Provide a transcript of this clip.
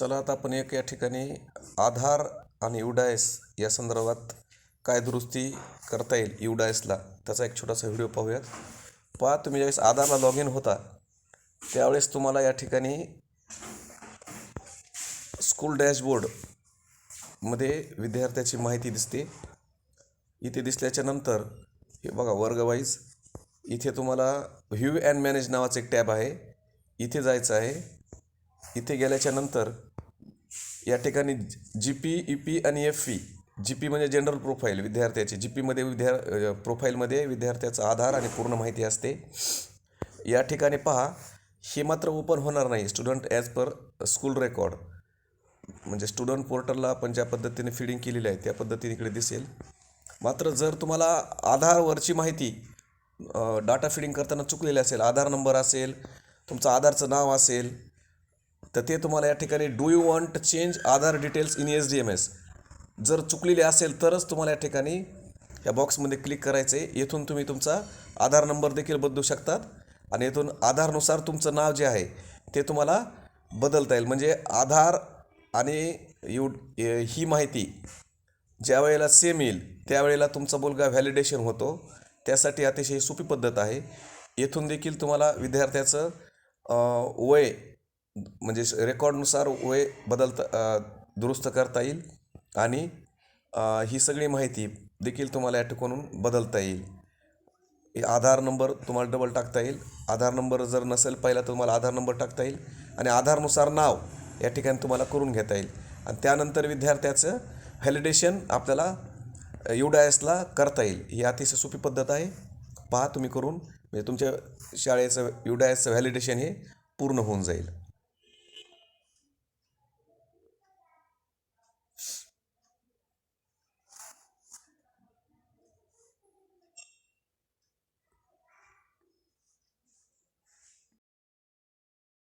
चला आता आपण एक या ठिकाणी आधार आणि युडायस या संदर्भात काय दुरुस्ती करता येईल युडायसला त्याचा एक छोटासा व्हिडिओ पाहूयात. पहा तुम्ही ज्यावेळेस आधारला लॉग इन होता त्यावेळेस तुम्हाला या ठिकाणी स्कूल डॅशबोर्डमध्ये विद्यार्थ्याची माहिती दिसते. इथे दिसल्याच्या नंतर हे बघा वर्गवाईज इथे तुम्हाला व्ह्यू अँड मॅनेज नावाचं एक टॅब आहे. इथे जायचं आहे. इथे गेल्याच्यानंतर या ठिकाणी जी पी ई पी आणि एफ पी जी पी म्हणजे जनरल प्रोफाईल विद्यार्थ्याची. जी पीमध्ये विद्या प्रोफाईलमध्ये विद्यार्थ्याचा आधार आणि पूर्ण माहिती असते. या ठिकाणी पहा हे मात्र ओपन होणार नाही student as per school record म्हणजे स्टुडंट पोर्टलला आपण ज्या पद्धतीने फिडिंग केलेली आहे त्या पद्धतीने इकडे दिसेल. मात्र जर तुम्हाला आधारवरची माहिती डाटा फिडिंग करताना चुकलेली असेल आधार नंबर असेल तुमचं आधारचं नाव असेल तर ते तुम्हाला या ठिकाणी do you want change Aadhaar details in S D M S? जर चुकलेली असेल तरच तुम्हाला या ठिकाणी या बॉक्समध्ये क्लिक करायचं आहे. येथून तुम्ही तुमचा आधार नंबर देखील बदलू शकतात आणि येथून आधारनुसार तुमचं नाव जे आहे ते तुम्हाला बदलता येईल. म्हणजे आधार आणि यू ही माहिती ज्या वेळेला सेम येईल त्यावेळेला तुमचा मुलगा व्हॅलिडेशन होतो. त्यासाठी अतिशय सोपी पद्धत आहे. येथून देखील तुम्हाला विद्यार्थ्याचं वय म्हणजे रेकॉर्डनुसार वय बदलता दुरुस्त करता येईल आणि ही सगळी माहिती देखील तुम्हाला या ठिकाणून बदलता येईल. आधार नंबर तुम्हाला डबल टाकता येईल. आधार नंबर जर नसेल पहिला तर तुम्हाला आधार नंबर टाकता येईल आणि आधारनुसार नाव या ठिकाणी तुम्हाला करून घेता येईल. आणि त्यानंतर विद्यार्थ्याचं व्हॅलिडेशन आपल्याला युडायसला करता येईल. ही अतिशय सोपी पद्धत आहे. पहा तुम्ही करून म्हणजे तुमच्या शाळेचं युडायसचं व्हॅलिडेशन हे पूर्ण होऊन जाईल.